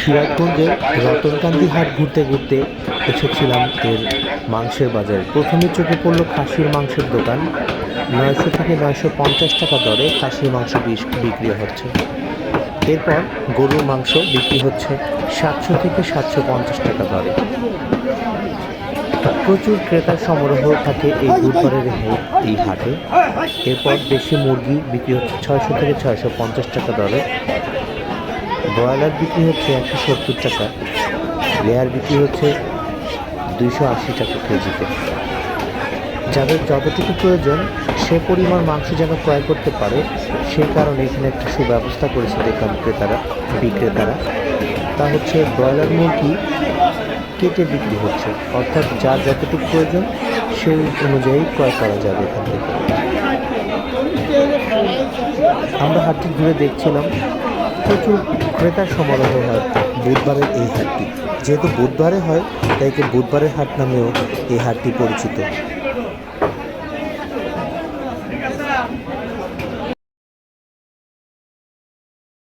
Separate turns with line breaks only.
সিরাজগঞ্জের রতনকান্দি হাট ঘুরতে ঘুরতে এসেছিলাম এর মাংসের বাজারে। প্রথমে চোখে পড়ল খাসির মাংসের দোকান। নয়শো থেকে নয়শো পঞ্চাশ টাকা দরে খাসির মাংস বিক্রি হচ্ছে। এরপর গরুর মাংস বিক্রি হচ্ছে সাতশো থেকে সাতশো পঞ্চাশ টাকা দরে। প্রচুর ক্রেতার সমারোহ থাকে এই বুধবারের এই হাটে। এরপর দেশি মুরগি বিক্রি হচ্ছে ছয়শো থেকে ছয়শো পঞ্চাশ টাকা দরে। ব্রয়লার বিক্রি হচ্ছে একশো সত্তর টাকা, লেয়ার বিক্রি হচ্ছে দুইশো আশি টাকা কেজিতে। যাদের যতটুকু প্রয়োজন, সে পরিমাণ মাংস যেন ক্রয় করতে পারে সেই কারণে এখানে একটা সুব্যবস্থা করেছে দেখলাম ক্রেতারা, বিক্রেতারা। তা হচ্ছে ব্রয়লার মুরগি কেটে বিক্রি হচ্ছে, অর্থাৎ যার যতটুকু প্রয়োজন, সেই অনুযায়ী ক্রয় করা যাবে এখান থেকে। আমরা হাটটি ঘুরে দেখছিলাম প্রচুর ক্রেতার সমারোহ হয় বুধবারের এই হাটটি। যেহেতু বুধবারে হয়, তাই বুধবারের হাট নামেও এই হাটটি পরিচিত।